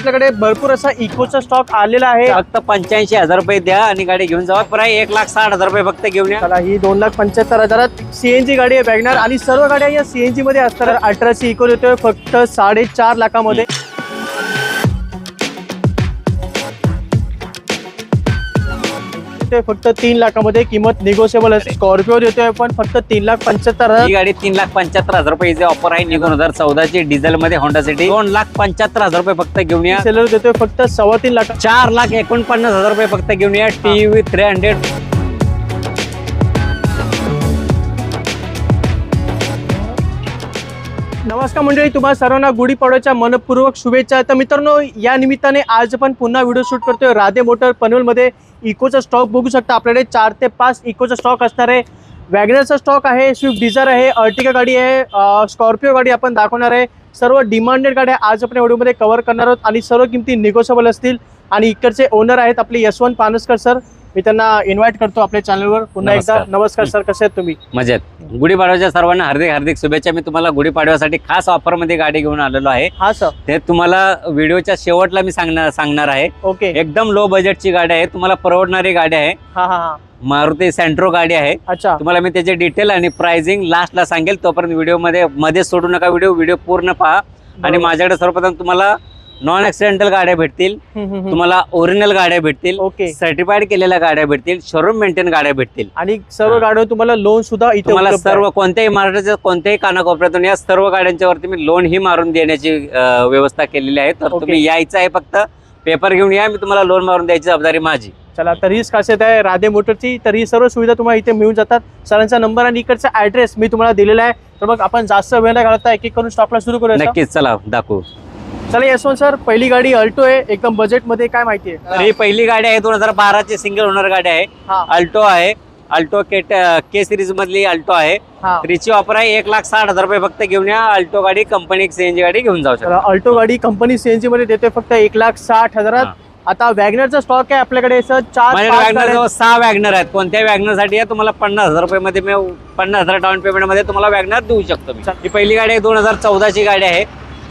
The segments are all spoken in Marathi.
आपल्याकडे भरपूर असा इकोचा स्टॉक आलेला आहे. फक्त पंच्याऐंशी हजार रुपये द्या आणि गाडी घेऊन जावा. प्राय एक लाख साठ हजार रुपये फक्त घेऊन या. चला ही दोन लाख पंच्याहत्तर हजारात सीएनजी गाडी आहे वॅगनर आणि सर्व गाड्या या सीएनजी मध्ये असतात. अठराशे इको देतोय फक्त साडेचार लाखामध्ये. देतोय फक्त तीन लाखामध्ये किंमत निगोशिएबल असते स्कॉर्पिओ देतोय आपण फक्त तीन लाख पंच्याहत्तर हजार. गाडी तीन लाख पंच्याहत्तर हजार रुपये ऑफर आहे. दोन हजार चौदाची डिझेल मध्ये होंडा सिटी दोन लाख पंच्याहत्तर हजार रुपये फक्त घेऊन या. सेलर देतोय फक्त सव्वा तीन लाख. चार लाख एकोणपन्नास हजार रुपये फक्त घेऊन या. टी व्ही थ्री हंड्रेड नमस्कार मंडळी तुम्हा सर्वांना गुढीपाडव्याच्या मनपूर्वक शुभेच्छा. तर मित्रांनो या निमित्ताने आज पण पुन्हा व्हिडिओ शूट करतोय राधे मोटर पनवेलमध्ये. इकोचा स्टॉक बघू शकता आपल्याकडे चार ते पाच इकोचा स्टॉक असणार आहे. वॅगनरचा स्टॉक आहे स्विफ्ट डिझायर आहे अर्टिका गाडी आहे स्कॉर्पिओ गाडी आपण दाखवणार आहे. सर्व डिमांडेड गाड्या आज आपण व्हिडिओमध्ये कव्हर करणार आहोत आणि सर्व किमती निगोसेबल असतील. आणि इकडचे ओनर आहेत आपले यशवंत पानसकर सर मी त्यांना इन्व्हाइट करतो आपल्या चॅनलवर पुन्हा एकदा नमस्कार. सर कसे आहेत तुम्ही? मजेत. गुढीपाडव्याच्या सर्वांना हार्दिक हार्दिक शुभेच्छा. मी तुम्हाला गुढीपाडव्यासाठी खास ऑफरमध्ये गाडी घेऊन आलेलो आहे. हा सर ते तुम्हाला व्हिडिओच्या शेवटला मी सांगणार सांगणार आहे. ओके. एकदम लो बजेटची गाडी आहे. तुम्हाला परवडणारी गाडी आहे. हा हा हा. मारुती सेंट्रो गाडी आहे. अच्छा. तुम्हाला मी त्याचे डिटेल आणि प्राइसिंग लास्टला सांगेल. तोपर्यंत व्हिडिओमध्ये मध्ये सोडू नका. व्हिडिओ व्हिडिओ पूर्ण पहा. आणि. माझ्याकडे सर्वप्रथम तुम्हाला नॉन ऍक्सिडेंटल गाड्या भेटतील. तुम्हाला ओरिजिनल गाड्या भेटतील. ओके सर्टिफाईड केलेल्या गाड्या भेटतील. शोरूम मेंटेन गाड्या भेटतील. आणि सर्व. गाड्यांवर तुम्हाला लोन सुद्धा इथे तुम्हाला. सर्व कोणत्याही महाराष्ट्राच्या कोणत्याही कानाकोपऱ्यातून या सर्व गाड्यांच्या वरती मी लोन ही मारून देण्याची व्यवस्था केलेली आहे. तर. तुम्ही यायचं आहे फक्त. पेपर घेऊन या. मी तुम्हाला लोन मारून द्यायची जबाबदारी माझी. चला तर हीच खासियत आहे. राधे मोटरची. तर ही सर्व सुविधा तुम्हाला इथे मिळून जातात. सरांचा नंबर आणि इकडचा ऍड्रेस मी तुम्हाला दिलेला आहे. तर मग आपण जास्त वेळ घालता एक एक करून स्टॉकला सुरू करूया नक्कीच. चला दाखवू. चला यशवंत सर पहिली गाडी अल्टो आहे. एकदम बजेटमध्ये काय माहिती तर आहे? ही पहिली गाडी आहे दोन हजार बाराची सिंगल ओनर गाडी आहे. हा. अल्टो आहे. अल्टो के के सिरीज मधली अल्टो आहे. हा. तर हिची ऑफर आहे एक लाख साठ हजार रुपये फक्त घेऊन या. अल्टो गाडी कंपनी सीएनजी गाडी घेऊन जाऊ शकता. चला अल्टो गाडी कंपनी सीएनजी मध्ये देतोय फक्त एक लाख साठ हजारात. आता वॅगनरचा स्टॉक आहे आपल्याकडे सर चार पाच वॅगनर गाड्या- जवळ सहा वॅगनर आहेत. कोणत्या वॅगनरसाठी आहे? तुम्हाला पन्नास हजार रुपये मध्ये मी पन्नास हजार डाऊन पेमेंटमध्ये तुम्हाला वॅगनर देऊ शकतो मी. ही पहिली गाडी आहे दोन हजार चौदाची गाडी आहे.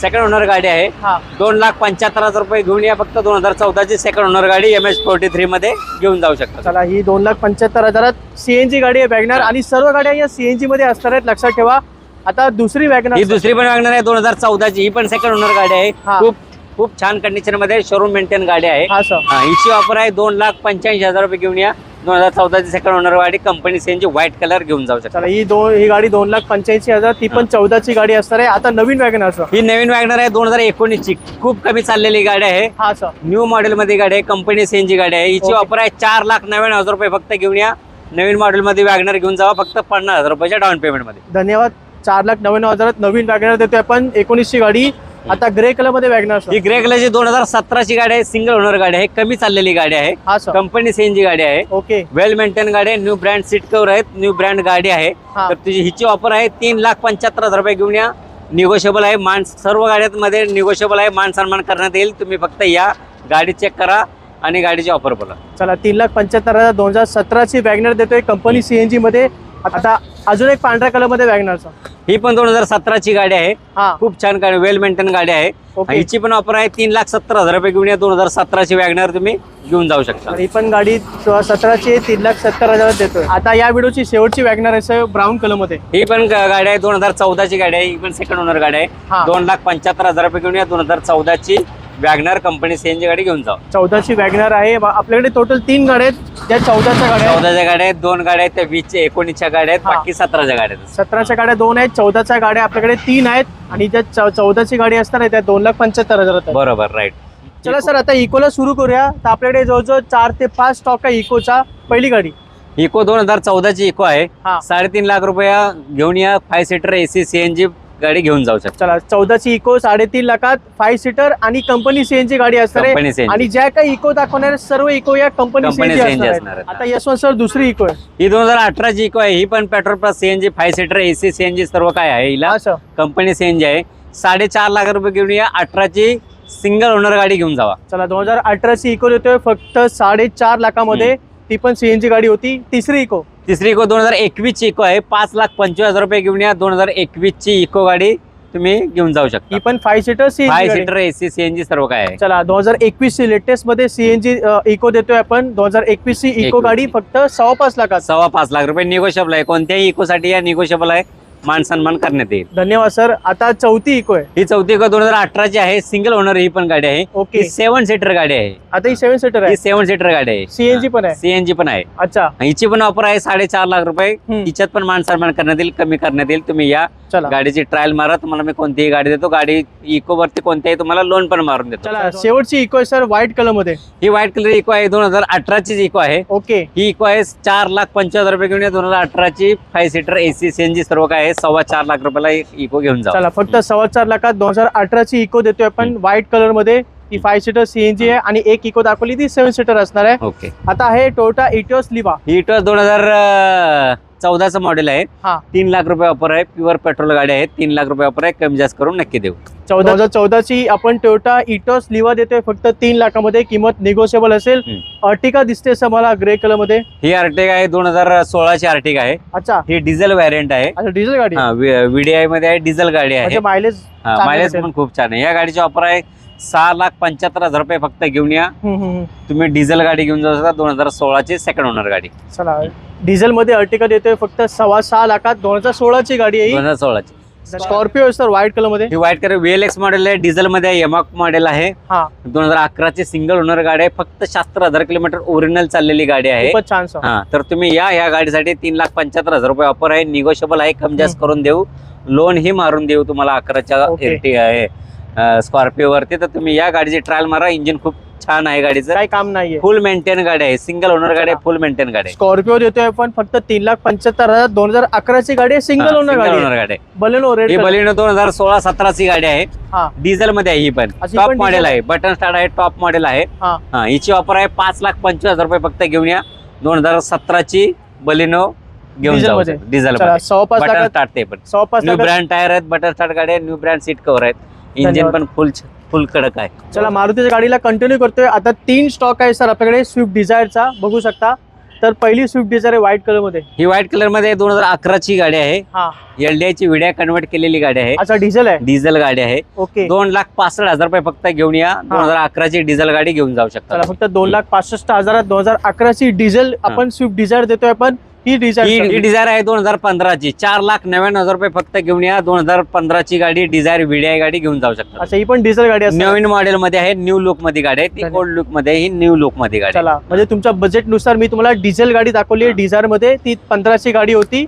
सेकंड ओनर गाडी आहे. हा. दोन लाख पंच्याहत्तर हजार रुपये घेऊन या फक्त दोन हजार चौदाची सेकंड ओनर गाडी एम एच फोर्टी थ्री मध्ये घेऊन जाऊ शकता. चला ही दोन लाख पंच्याहत्तर हजारात सीएनजी गाडी आहे वॅगनर आणि सर्व गाड्या या सीएनजी मध्ये असणार आहेत लक्षात ठेवा. आता दुसरी वॅगनर ही दुसरी पण वॅगनर आहे दोन हजार चौदाची. ही पण सेकंड ओनर गाडी आहे. खूप खूप छान कंडिशनमध्ये शोरूम मेंटेन गाडी आहे. हिची ऑफर आहे दोन लाख पंच्याऐंशी हजार रुपये घेऊन या. दोन हजार चौदाची सेकंड ओनर गाडी कंपनी सीएनजी व्हाईट कलर घेऊन जाऊ शकता. चला ही दोन ही गाडी दोन लाख पंच्याऐंशी हजार ती पण चौदाची गाडी असणार आहे. आता नवीन वॅगनर सर ही नवीन वॅगनर आहे दोन हजार एकोणीसची. खूप कमी चाललेली गाडी आहे. हा सर न्यू मॉडेल मध्ये गाडी आहे कंपनी सीएनजी गाडी आहे. हिची. ऑफर आहे चार लाख नव्याण्णव हजार रुपये फक्त घेऊन या. नवीन मॉडेल मध्ये वॅगनर घेऊन जावा फक्त पन्नास हजार रुपयाच्या डाऊन पेमेंटमध्ये. धन्यवाद. चार लाख नव्याण्णव हजारात नवीन वॅगनर देतोय आपण. एकोणीसची गाडी आता ग्रे कलरमध्ये वॅगनर ही ग्रे कलरची दोन हजार सतराची गाडी आहे सिंगल ओनर गाडी आहे कमी चाललेली गाडी आहे. सर कंपनी सीएनजी गाडी आहे. ओके. वेल मेंटेन गाडी आहे न्यू ब्रँड सीट कवर आहेत न्यू ब्रँड गाडी आहे. हा. तर तुझी हिची ऑफर आहे तीन लाख पंच्याहत्तर हजार रुपये घेऊन या. निगोशिएबल आहे मान सर्व गाड्यांमध्ये निगोशिएबल आहे मान सन्मान करण्यात येईल. तुम्ही फक्त या गाडी चेक करा आणि गाडीची ऑफर बोला. चला तीन लाख पंच्याहत्तर हजार दोन हजार सतराची वॅगनर देतोय कंपनी सीएनजी मध्ये. आता अजून एक पांढऱ्या कलरमध्ये वॅगनर सर ही पण दोन हजार सतराची गाडी आहे. हा. खूप छान गाडी वेल मेंटेन गाडी आहे. ओके हिची पण ऑफर आहे तीन लाख सत्तर हजार रुपये घेऊन या दोन हजार सतराची वॅगनर तुम्ही घेऊन जाऊ शकता. ही पण गाडी सतराची आहे तीन लाख सत्तर हजारात देतोय. आता या व्हिडिओची शेवटची वॅगनर आहे सर ब्राऊन कलरमध्ये. ही पण ग- गाडी आहे दोन हजार चौदाची गाडी आहे ही पण सेकंड ओनर गाडी आहे. दोन लाख पंच्याहत्तर हजार रुपये घेऊन या दोन हजार चौदाची वॅगनर कंपनी सीएनजी गाडी घेऊन जाऊ. चौदाची वॅगनर आहे. बा- आपल्याकडे टोटल तीन गाड्या आहेत. ज्या चौदाच्या गाड्या आहेत. चौदाच्या गाड्या आहेत दोन गाड्या आहेत त्या वीसच्या एकोणीसच्या गाड्या आहेत हा. बाकी सतराच्या गाड्या आहेत. सतराच्या गाड्या दोन आहेत चौदाच्या गाड्या आपल्याकडे तीन आहेत आणि ज्या चौ- चौदाची गाडी आहे त्या दोन लाख पंच्याहत्तर आहेत. बरोबर राईट चला सर आता इकोला सुरू करूया. तर आपल्याकडे जवळजवळ चार ते पाच स्टॉक आहे इकोचा. पहिली गाडी. इको दोन हजार चौदाची इको आहे. हा. साडेतीन लाख रुपया घेऊन या. फाय सीटर एसी सीएनजी गाडी घेऊन जाऊ शकता. चला चौदाची इको साडेतीन लाखात फाईव्ह सीटर आणि कंपनी सीएनची गाडी असणार आहे. आणि ज्या काही इको दाखवणार सर्व इको या कंपनी Company CNG असणार आहेत. आता यशवंत सर दुसरी इको आहे. ही दोन हजार अठराची इको आहे. ही पण petrol plus CNG five seater AC CNG सर्व काय आहे हिला. सर कंपनी सीएनजी आहे. साडेचार लाख रुपये घेऊन या. अठराची सिंगल ओनर गाडी घेऊन जावा. चला दोन हजार अठराची इको देतोय फक्त साडेचार लाखामध्ये. ती पण सीएनजी गाडी होती. तिसरी इको. तिसरी इको दोन हजार एकवीसची इको आहे. पाच लाख पंचवीस हजार रुपये घेऊन या दोन हजार एकवीसची इको गाडी तुम्ही घेऊन जाऊ शकता. ही पण five seater five CNG seater AC CNG सर्व काय आहे. चला दोन हजार एकवीस ची लेटेस्टमध्ये सीएनजी इको देतोय आपण. दोन हजार एकवीस ची इको 21 गाडी फक्त सव्वा पाच लाखात. सव्वा पाच लाख रुपये निगोशिएबल आहे. कोणत्याही इकोसाठी या निगोशिएबल आहे. मान सन्मान करण्यात येईल. धन्यवाद सर. आता चौथी इको आहे. ही चौथी इको दोन हजार अठराची आहे. सिंगल ओनर ही पण गाडी आहे. ओके. ही सेव्हन सीटर गाडी आहे. आता ही सेव्हन सीटर आहे. ही सेव्हन सीटर गाडी आहे. सीएनजी पण आहे. सीएनजी पण आहे. अच्छा. हिची पण ऑफर आहे साडेचार लाख रुपये. हिच्यात पण मान सन्मान करण्यात येईल कमी करण्यात येईल. तुम्ही या चला. गाडीची ट्रायल मारा. तुम्हाला मी कोणतीही गाडी देतो. गाडी इको वरती कोणत्याही तुम्हाला लोन पण मारून देतो. चला शेवटची इको आहे सर. व्हाईट कलरमध्ये. ही व्हाईट कलर इको आहे. दोन हजार अठराची इको आहे. ओके. ही इको आहे. चार लाख पंचवीस रुपये घेऊन दोन हजार अठराची फाय सीटर एसी सीएनजी सर्व काय आहे. सव्वा चार लाख रुपयाला इको घेऊन जा चला फक्त सव्वा चार लाखात दोन हजार अठराची इको देतोय आपण. व्हाईट कलरमध्ये ती फाय सीटर सीएनजी आहे आणि एक इको दाखवली ती सेव्हन सीटर असणार आहे. ओके. आता आहे टोयोटा इटिओस लिवा ही इटोस दोन हजार चौदाचं मॉडेल आहे. हा. तीन लाख रुपये ऑफर आहे. प्युअर पेट्रोल गाडी आहे. तीन लाख रुपये ऑफर आहे. कमी जास्त करून नक्की देऊ. चौदा हजार चौदाची आपण टोयोटा इटोस लिवा देतोय. फक्त तीन लाखामध्ये किंमत निगोशिएबल असेल. अर्टिका दिसते असं मला ग्रे कलरमध्ये. ही आर्टिक आहे. दोन हजार सोळाची आर्टिक आहे. अच्छा. ही डिझेल व्हॅरियंट आहे. अच्छा डिझेल गाडी. व्हीडीआयमध्ये आहे. डिझेल गाडी आहे. म्हणजे मायलेज मायलेज. पण खूप छान आहे. या गाडीची ऑफर आहे. सहा लाख पंच्याहत्तर हजार रुपये फक्त घेऊन या. तुम्ही डिझेल गाडी घेऊन जाऊ शकता. दोन हजार सोळाची सेकंड ओनर गाडी. चला. डिझेल मध्ये अर्टिका देतोय फक्त सव्वा सहा लाखात दोन हजार सोळाची गाडी आहे दोन हजार सोळाची. स्कॉर्पिओ सर व्हाईट कलरमध्ये ही white colour VL X model आहे डिझेल मध्ये आहे यमाक मॉडेल आहे. हा. दोन हजार अकराची सिंगल ओनर गाडी आहे फक्त शास्त्र हजार किलोमीटर ओरिजिनल चाललेली गाडी आहे. खूपच छान सर हा तर तुम्ही या या गाडीसाठी तीन लाख पंच्याहत्तर हजार रुपये ऑफर आहे. निगोशिएबल आहे कमी जास्त करून देऊ. लोन ही मारून देऊ तुम्हाला अकराच्या Okay. एरटी आहे स्कॉर्पिओ वरती. तर तुम्ही या गाडीची ट्रायल मारा. इंजिन खूप छान आहे गाडीचं. काही काम नाहीये. फुल मेंटेन गाडी आहे. सिंगल ओनर गाडी आहे फुल मेंटेन गाडी आहे. स्कॉर्पिओ देतोय आपण फक्त तीन लाख पंच्याहत्तर हजार दोन हजार अकराची गाडी आहे सिंगल ओनर गाडी ओनर गाडी आहे. बलेनो रेड ही बलिनो दोन हजार सोळा सतराची गाडी आहे. हा. डिझेल मध्ये आहे ही पण. टॉप पण मॉडेल diesel आहे. बटन स्टार्ट आहे टॉप मॉडेल आहे. हा. हा हिची ऑफर आहे पाच लाख पंचवीस हजार रुपये फक्त घेऊन या. दोन हजार सतराची बलिनो घेऊन Diesel जाऊ. मध्ये. डिझेल चला सव्वा पाच बटन लाखात स्टार्ट ते पण. सव्वा पाच न्यू लाखात ब्रँड टायर आहेत बटन स्टार्ट गाडी आहे न्यू ब्रँड सीट कव्हर आहेत. इंजिन धन्यवाद. पण फुल फुल कडक आहे. चला मारुतीच्या गाडीला कंटिन्यू करतोय. आता तीन स्टॉक आहे सर आपल्याकडे स्विफ्ट डिझायरचा बघू शकता. तर पहिली स्विफ्ट डिझायर आहे व्हाईट कलरमध्ये. ही व्हाईट कलरमध्ये दोन हजार अकराची गाडी आहे. हा. एलडीआय ची विड्या कन्वर्ट केलेली गाडी आहे. अच्छा डिझेल आहे? डिझेल गाडी आहे. ओके. दोन लाख पासष्ट हजार रुपये फक्त घेऊन या. दोन हजार अकराची डिझेल गाडी घेऊन जाऊ शकता फक्त दोन लाख पासष्ट हजारात दोन हजार अकराची डिझेल आपण स्विफ्ट डिझायर देतोय आपण. ही डिझायर ही डिझायर आहे दोन हजार पंधराची. चार लाख नव्याण्णव हजार रुपये फक्त घेऊन या. दोन हजार पंधराची गाडी डिझायर व्हीडीआय गाडी घेऊन जाऊ शकता. अच्छा ही पण डिझेल गाडी असते नवीन मॉडेल मध्ये आहे न्यू लुकमध्ये गाडी आहे. ती. ओल्ड लुकमध्ये ही न्यू लुकमध्ये गाडी. चला म्हणजे तुमच्या बजेटनुसार मी तुम्हाला डिझेल गाडी दाखवली आहे. डिझायरमध्ये ती पंधराची गाडी होती.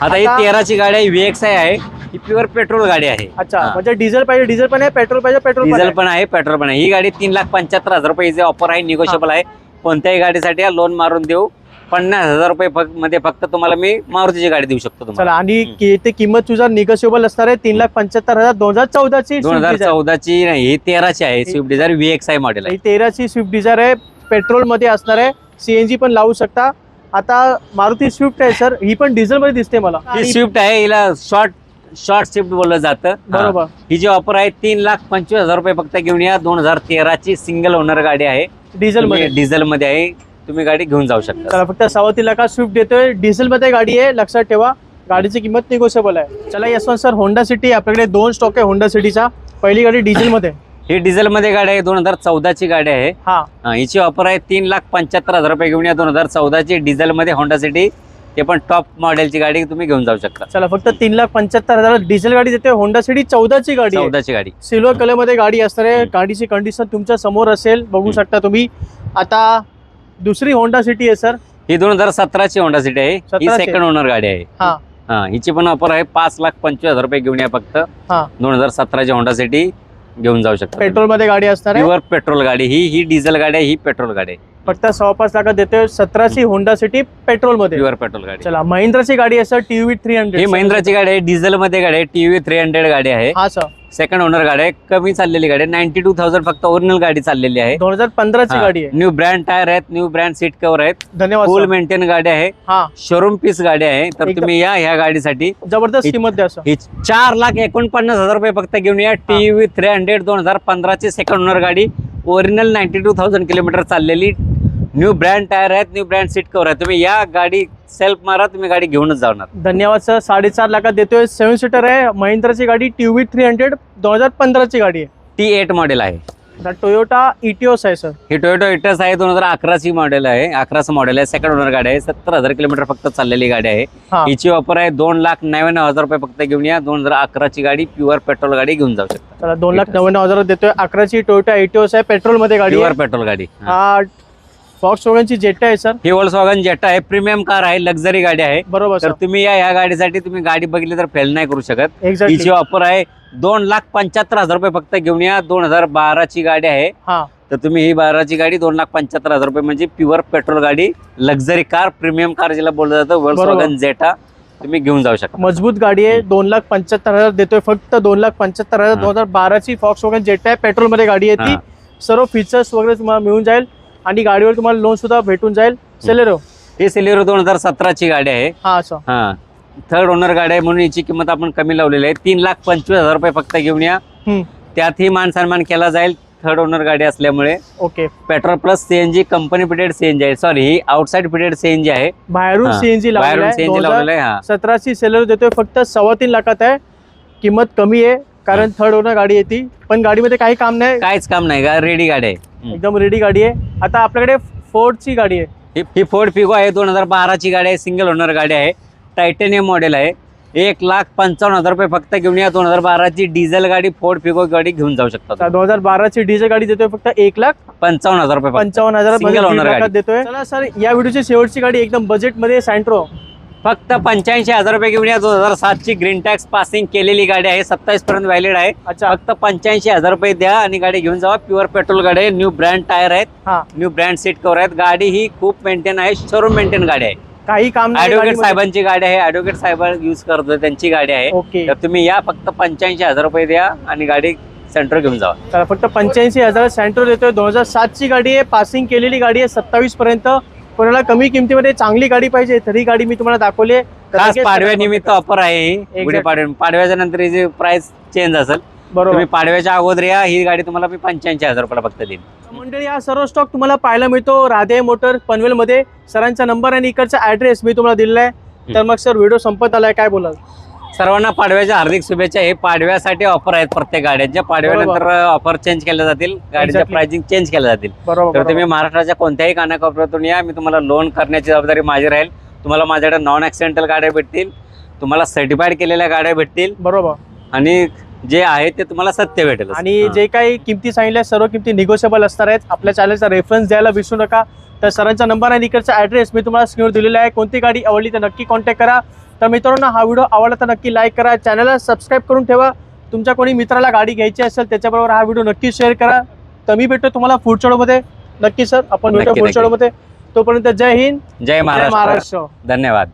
आता ही तेराची गाडी आहे व्हीएक्स आहे. ही प्युअर पेट्रोल गाडी आहे. अच्छा. म्हणजे डिझेल पाहिजे डिझेल पण आहे पेट्रोल पाहिजे पेट्रोल डिझेल. पण आहे पेट्रोल पण आहे. ही गाडी तीन लाख पंच्याहत्तर हजार रुपये ऑफर आहे निगोशिएबल आहे. कोणत्याही गाडीसाठी लोन मारून देऊ. पन्नास हजार रुपये मध्ये फक्त तुम्हाला मी मारुतीची गाडी देऊ शकतो चला तुम्हाला आणि हम्म. कि- ते किंमत तुझा निगोशिएबल असणार आहे तीन लाख पंच्याहत्तर हजार दोन हजार चौदाची दोन हजार चौदाची नाही ही तेराची आहे स्विफ्ट डिझायर व्हीएक्स आहे मॉडेल आहे. ही तेराची स्विफ्ट डिझायर आहे पेट्रोलमध्ये असणार आहे सीएनजी पण लावू शकता. आता मारुती स्विफ्ट आहे सर ही पण डिझेल मध्ये दिसते मला. ही स्विफ्ट आहे हिला शॉर्ट शॉर्ट स्विफ्ट बोललं जातं. बरोबर. हा. ही जी ऑफर आहे तीन लाख पंचवीस हजार रुपये फक्त घेऊन या. दोन हजार तेराची सिंगल ओनर गाडी आहे. डिझेल मध्ये डिझेल मध्ये आहे. तुम्ही गाडी घेऊन जाऊ शकता. चला फक्त सव्वा तीन लाखात स्विफ्ट देतोय? डिझेल मध्ये गाडी आहे लक्षात ठेवा. गाडीची किंमत निगोशिएबल आहे. चला यशवंत सर होंडा सिटी आपल्याकडे दोन स्टॉक आहे होंडा सिटीचा पहिली गाडी डिझेल मध्ये ही डिझेल मध्ये गाडी आहे दोन हजार चौदाची गाडी आहे. हा. हिची ऑफर आहे तीन लाख पंच्याहत्तर हजार रुपये घेऊन या दोन हजार चौदाची डिझेल मध्ये होंडा सिटी ते पण टॉप मॉडेलची गाडी तुम्ही घेऊन जाऊ शकता. चला फक्त तीन लाख पंच्याहत्तर हजार डिझेल गाडी देते होंडा सिटी चौदाची गाडी आहे. चौदाची गाडी. सिल्वर कलरमध्ये गाडी असणार आहे. गाडीची कंडिशन तुमच्यासमोर असेल. बघू. शकता तुम्ही. आता दुसरी होंडा सिटी आहे सर ही दोन हजार सतराची होंडा सिटी आहे. ही 17 ची. सेकंड ओनर गाडी आहे. हा. हा हिची पण ऑफर आहे. पाच लाख पंचवीस हजार रुपये घेऊन या फक्त. हा. दोन हजार सतराची होंडा सिटी घेऊन जाऊ शकता पेट्रोलमध्ये गाडी असणार आहे? प्युअर पेट्रोल गाडी. ही ही डिझेल गाडी आहे ही पेट्रोल गाडी आहे. फक्त सव्वा पाच लाखात देतोय सतराची होंडा सिटी पेट्रोलमध्ये. प्युअर पेट्रोल गाडी. चला महिंद्राची गाडी आहे सर टीव्ही थ्री हंड्रेड ही महिंद्राची गाडी आहे डिझेल मध्ये गाडी आहे टीव्ही थ्री हंड्रेड गाडी आहे. हा सर सेकंड ओनर गाडी आहे. कमी चाललेली गाडी आहे. नाईन्टी टू थाउजंड फक्त ओरिजिनल गाडी चाललेली आहे. दोन हजार पंधराची गाडी आहे. न्यू ब्रँड टायर आहेत. न्यू ब्रँड सीट कव्हर आहेत. धन्यवाद फुल. मेंटेन गाडी आहे. हा. शोरूम पीस गाडी आहे. तर एकदम- तुम्ही या ह्या गाडीसाठी. जबरदस्त किंमत द्या सर ही चार लाख एकोणपन्नास हजार रुपये फक्त घेऊन या. टीव्ही थ्री हंड्रेड दोन हजार पंधराची सेकंड ओनर गाडी. Original ninety two thousand kilometre चाललेली. न्यू ब्रँड टायर आहेत न्यू ब्रँड सीट कवर आहे तुम्ही या गाडी सेल्फ मारा तुम्ही गाडी घेऊनच जाणार. धन्यवाद सर. साडेचार लाखात देतोय. सेवन सीटर आहे. महिंद्राची गाडी टी व्ही थ्री हंड्रेड दोन हजार पंधराची गाडी आहे. टी एट मॉडेल आहे. आता टोयोटा इटिओस आहे सर. ही टोयोटो इटस आहे दोन हजार अकराची मॉडेल आहे. अकराचं मॉडेल आहे. सेकंड ओनर गाडी आहे. सत्तर हजार किलोमीटर फक्त चाललेली गाडी आहे. हा. हिची ऑफर आहे दोन लाख नव्याण्णव हजार रुपये फक्त घेऊन या. दोन हजार अकराची गाडी प्युअर पेट्रोल गाडी घेऊन जाऊ शकता. दोन लाख नव्याण्णव हजारात देतोय. अकराची टोयोटा इटिओस आहे. पेट्रोलमध्ये गाडी प्युअर आहे. पेट्रोल गाडी. हा. हा फॉक्स वॅगनची जेट आहे सर ही वॉल्स वॉगन जेटा आहे. प्रीमियम कार आहे लक्झरी गाडी आहे. बरोबर तर सर तुम्ही या या गाडीसाठी तुम्ही गाडी बघितली तर फेल नाही करू शकत. हिची एक्झॅक्टली ऑफर आहे. दोन लाख पंच्याहत्तर हजार रुपये फक्त घेऊन या. दोन हजार बाराची गाडी आहे. हा. तर तुम्ही ही बाराची गाडी दोन लाख पंच्याहत्तर हजार रुपये म्हणजे प्युअर पेट्रोल गाडी लक्झरी कार प्रीमियम कार जिला बोललं जातं वर्ल्ड बरोबर. वॉगन जेटा तुम्ही घेऊन जाऊ शकता. मजबूत गाडी आहे. दोन लाख पंच्याहत्तर हजार देतोय फक्त दोन लाख पंच्याहत्तर हजार. हा. दोन हजार बाराची फॉक्स वॅगन जेट आहे. पेट्रोलमध्ये गाडी आहे ती. सर्व फीचर्स वगैरे तुम्हाला मिळून जाईल. आणि गाडीवर तुम्हाला लोन सुद्धा भेटून जाईल. सेलेरो ही सिलेरो दोन हजार सतराची गाडी आहे. हा असं. हा. थर्ड ओनर गाडी आहे म्हणून हिची किंमत आपण कमी लावलेली आहे. तीन लाख पंचवीस हजार रुपये फक्त घेऊन या. हम्म. त्यातही मान सन्मान केला जाईल थर्ड ओनर गाडी असल्यामुळे. Okay. Petrol plus CNG company fitted CNG आहे. सॉरी ही आउटसाइड फिटेड सीएनजी आहे. बाहेरून हा. सीएनजी बाहेरून सीएनजी लावलेलं आहे हा. सतराची सेलर देतोय फक्त सव्वा तीन लाखात आहे. किंमत कमी आहे कारण थर्ड ओनर गाडी येते. पण गाडीमध्ये काही काम नाही. काहीच काम नाही. का रेडी गाडी आहे. एकदम रेडी गाडी आहे. आता आपल्याकडे फोर्डची गाडी आहे. ही- फोर्ड फिगो आहे दोन हजार बाराची गाडी आहे सिंगल ओनर गाडी आहे. टायटेनियम मॉडेल आहे. एक लाख पंचावन्न हजार रुपये फक्त घेऊन या दोन हजार बाराची डिझेल गाडी फोर्ड फिगो गाडी घेऊन जाऊ शकता दोन हजार बाराची डीझेल गाडी देतोय फक्त एक लाख पंचावन्न हजार रुपये. पंचावन्न हजार. देतोय. सर या व्हिडिओची शेवटची गाडी एकदम बजेटमध्ये सँट्रो फक्त पंच्याऐंशी हजार रुपये घेऊन या. दोन हजार सातची ग्रीन टॅक्स पासिंग केलेली गाडी आहे. सत्तावीस पर्यंत व्हॅलिड आहे. अच्छा. फक्त पंच्याऐंशी हजार रुपये द्या आणि गाडी घेऊन जावा. प्युअर पेट्रोल गाडी आहे. न्यू ब्रँड टायर आहेत. हा. न्यू ब्रँड सीट कव्हर आहेत. गाडी ही खूप मेंटेन आहे. शोरूम मेंटेन गाडी आहे. काही काम नाही ऍडव्होकेट गाडीमध्ये. साहेबांची गाडी आहे. ऍडव्होकेट साहेब युज करतो त्यांची गाडी आहे. ओके. तर तुम्ही या. फक्त पंच्याऐंशी हजार रुपये द्या आणि गाडी सेंटर घेऊन जावा. चला फक्त पंच्याऐंशी हजार सँट्रो देतोय. दोन हजार सातची गाडी आहे. पासिंग केलेली गाडी आहे. सत्तावीस पर्यंत कोणाला कमी किमतीमध्ये चांगली गाडी पाहिजे तरी गाडी मी तुम्हाला दाखवली आहे. तर खास लगेच पाडव्या निमित्त ऑफर आहे Exactly. गुढी पाडव्या पाडव्याच्या नंतर हिची प्राइस चेंज असेल बरोबर. तुम्ही पाडव्याच्या अगोदर या ही गाडी तुम्हाला मी पंच्याऐंशी हजार रुपयाला फक्त देईन मंडळी हा सर्व स्टॉक तुम्हाला पाहायला मिळतो. राधे मोटर पनवेल मध्ये सरांचा नंबर आणि इकडचा ऍड्रेस मी तुम्हाला दिलेला आहे. तर मग सर व्हिडिओ संपत आलाय काय बोलाल? सर्वांना पाडव्याच्या हार्दिक शुभेच्छा. हे पाडव्यासाठी ऑफर आहेत प्रत्येक गाड्यांच्या पाडव्यानंतर ऑफर चेंज केल्या जातील गाडीच्या. प्राइसिंग चेंज केल्या जातील. तर तुम्ही. महाराष्ट्राच्या कोणत्याही कानाकोपऱ्यातून या. मी तुम्हाला लोन करण्याची जबाबदारी माझी राहील. तुम्हाला माझ्याकडे नॉन ऍक्सिडेंटल गाड्या भेटतील. तुम्हाला सर्टिफाईड केलेल्या गाड्या भेटतील. बरोबर. आणि जे आहे ते तुम्हाला सत्य भेटेल आणि जे काही किमती सांगितल्या सर्व किमती निगोशिएबल असणार आहेत. आपल्या चॅनलचा रेफरन्स द्यायला विसरू नका. तर सरांचा नंबर आणि इकडचा ऍड्रेस मी तुम्हाला स्क्रीनवर दिलेला आहे. कोणती गाडी आवडली तर नक्की कॉन्टॅक्ट करा. तर मित्रांनो हा व्हिडिओ आवडला तर नक्की लाईक करा. चॅनलला सबस्क्राईब करून ठेवा. तुमच्या कोणी मित्राला गाडी घ्यायची असेल त्याच्याबरोबर हा व्हिडिओ नक्की शेअर करा. तर मी भेटतो तुम्हाला पुढच्या मध्ये नक्की सर आपण भेटू नक्की, पुढच्या नक्की. मध्ये तोपर्यंत जय हिंद. जय महाराष्ट्र. धन्यवाद.